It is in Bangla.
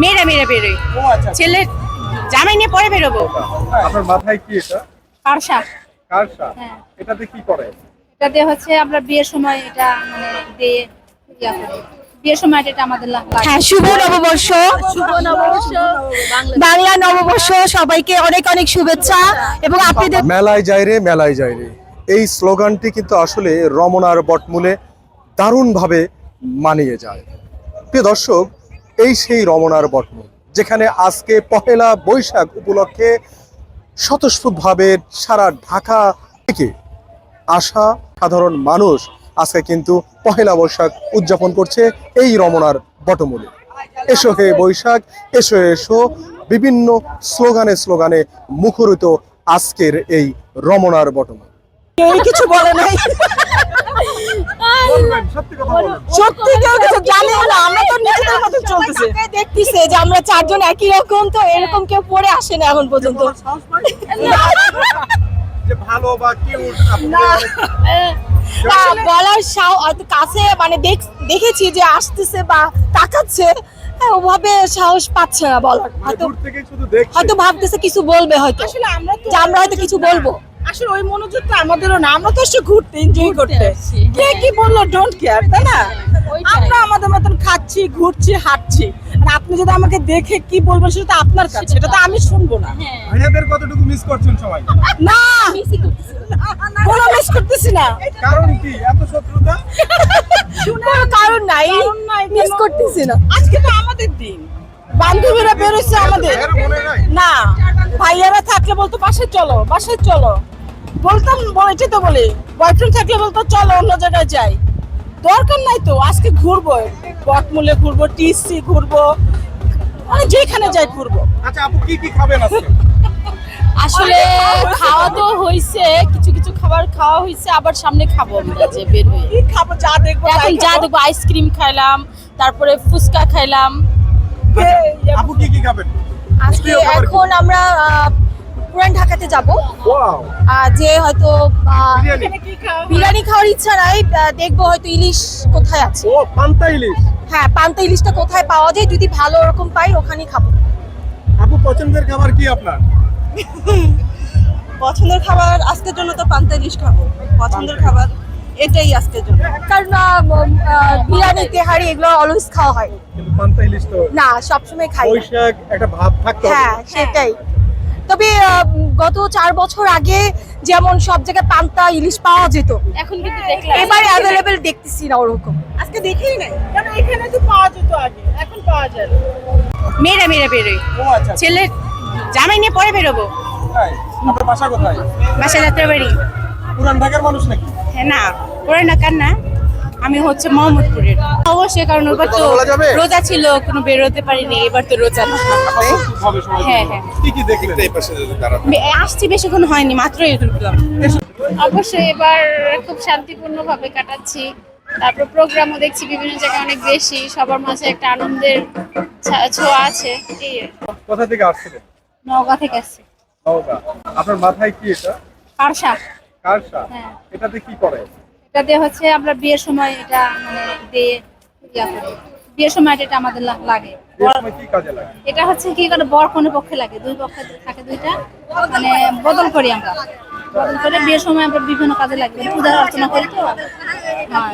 মেয়েরা মেয়েরা বেরোই আচ্ছা ছেলে জামাই নিয়ে পরে বেরোবো। আপনার মাথায় কি এটা? পারসা কারসা হ্যাঁ। এটাতে কি করে? এটাতে হচ্ছে আমরা বিয়ের সময় এটা মানে দিয়ে ইয়া করি। বিয়ের সময় এটা আমাদের হ্যাঁ শুভ নববর্ষ। শুভ নববর্ষ। বাংলা নববর্ষ সবাইকে অনেক অনেক শুভেচ্ছা। এবং আপনাদের মেলায় যাই রে মেলায় যাই রে। এই স্লোগানটি কিন্তু আসলে রমনার বটমূলে দারুণভাবে মানিয়ে যায়। প্রিয় দর্শক এই সেই রমনার বটমূল যেখানে আজকে পহেলা বৈশাখ উপলক্ষে স্বতঃস্ফূর্তভাবে সারা ঢাকা থেকে আসা সাধারণ মানুষ আজকে কিন্তু পহেলা বৈশাখ উদযাপন করছে এই রমনার বটমূলে। এসো হে বৈশাখ, এসো এসো, বিভিন্ন স্লোগানে স্লোগানে মুখরিত আজকের এই রমনার বটমূল। কিছু বলে নাই। সত্যি কেউ কিছু জানে না আমরা তো নিজেদের মতো চলতেছে। দেখতেছে যে আমরা চারজন একই রকম তো এরকম কেউ পরে আসে না এখন পর্যন্ত। ভালো বা কিউট না, বলার সাও কাছে মানে দেখ- দেখেছি যে আসতেছে বা তাকাচ্ছে হ্যাঁ, ওভাবে সাহস পাচ্ছে না বলার। হয়তো দূর থেকে শুধু দেখছে। হয়তো ভাবতেছে কিছু বলবে হয়তো। আসলে আমরা তো যে আমরা হয়তো কিছু বলব। আসলে ওই মনোযোগটা আমাদেরও না আমরা তো এসে ঘুরতে এনজয় করতে। কে কি বলল ডোন্ট কেয়ার তাই না? আমরা আমাদের মতন খাচ্ছি ঘুরছি হাঁটছি। আর আপনি যদি আমাকে দেখে কি বলবেন সেটা তো আপনার কাছে সেটা তো আমি শুনব না। ভাইয়াদের কতটুকু মিস করছেন সবাই? না! কোনো মিস করতেছি না। কারণ কি? এত শত্রুতা? কোনো কারণ নাই। মিস করতেছি না। আজকে তো আমাদের দিন। বান্ধবীরা বেরোচ্ছে আমাদের। মনে না ভাইয়ারা থাকলে বলতো বাসায় চলো বাসায় চলো। বলতাম এটাই তো বলি। বয়ফ্রেন্ড থাকলে বলতো চলো অন্য জায়গায় যাই। দরকার নাই তো আজকে ঘুরবো। বটমূলে ঘুরবো টিসি ঘুরবো মানে যেখানে যাই ঘুরবো। আচ্ছা আপু কি কি খাবেন আজকে? আসলে খাওয়া তো হয়েছে কিছু কিছু খাবার খাওয়া হয়েছে আবার সামনে খাব আমরা যে বের হয়ে। কি খাব যা দেখব এখন যা দেখব আইসক্রিম খাইলাম তারপরে ফুচকা খাইলাম। আপু কি কি খাবেন? আজকে? এখন আমরা পুরান ঢাকাতে যাব। ওয়াও যে হয়তো বিরিয়ানি। খাওয়ার ইচ্ছা নাই দেখব হয়তো ইলিশ কোথায় আছে। ও পান্তা ইলিশ? হ্যাঁ পান্তা ইলিশটা কোথায় পাওয়া যায় যদি ভালো রকম পাই ওখানেই খাব। আপু পছন্দের খাবার কি আপনার? পছন্দের খাবার আজকের জন্য তো পান্তা ইলিশ খাব। পছন্দের খাবার এটাই আজকের জন্য। কারণ বিরিয়ানি তেহারি এগুলো অলওয়েজ খাওয়া হয়। পান্তা ইলিশ তো না সবসময় খাই বৈশাখ একটা ভাব থাকতো হ্যাঁ সেটাই। তবে গত চার বছর আগে যেমন সব জায়গায় পান্তা ইলিশ পাওয়া যেত এখন কিন্তু দেখলাম। এবার অ্যাভেলেবেল দেখতেছি না ওরকম। আজকে দেখেই নাই। কারণ এখানে তো পাওয়া যেত আগে এখন পাওয়া যায় না। মেয়েরা মেয়েরা বেরোই ও আচ্ছা। ছেলে জামাই নিয়ে পরে বেরোবো। বাসা কোথায়? বাসা যাত্রা বাড়ি পুরান ঢাকার মানুষ নাকি? হ্যাঁ না পরে না কার না। আমি হচ্ছে মোহাম্মদপুরের। অবশ্যই কারণ ওবার তো? রোজা ছিল কোনো বেরোতে পারিনি এবার তো রোজা না হ্যাঁ, হ্যাঁ। আসছি বেশিক্ষণ হয়নি মাত্রই ঢুকলাম। অবশ্যই এবার খুব শান্তিপূর্ণভাবে কাটাচ্ছি। তারপর প্রোগ্রামও দেখছি বিভিন্ন জায়গায় অনেক বেশি সবার মাঝে একটা আনন্দের ছা- ছোঁয়া আছে এই কোথা থেকে আসছিলেন নওগাঁ থেকে আসছি। নওগাঁ। আপনার মাথায় কি এটা? পারসা কারসা হ্যাঁ। এটাতে কি করে? এটাতে হচ্ছে আমরা বিয়ের সময় এটা মানে দিয়ে ইয়া করি। বিয়ের সময় এটা আমাদের লাগে। এটা হচ্ছে কি করে বর কোনো পক্ষে লাগে দুই পক্ষে থাকে দুইটা মানে বদল করি আমরা। বদল করে বিয়ের সময় আমরা বিভিন্ন কাজে লাগে পূজা অর্চনা করি তো। হ্যাঁ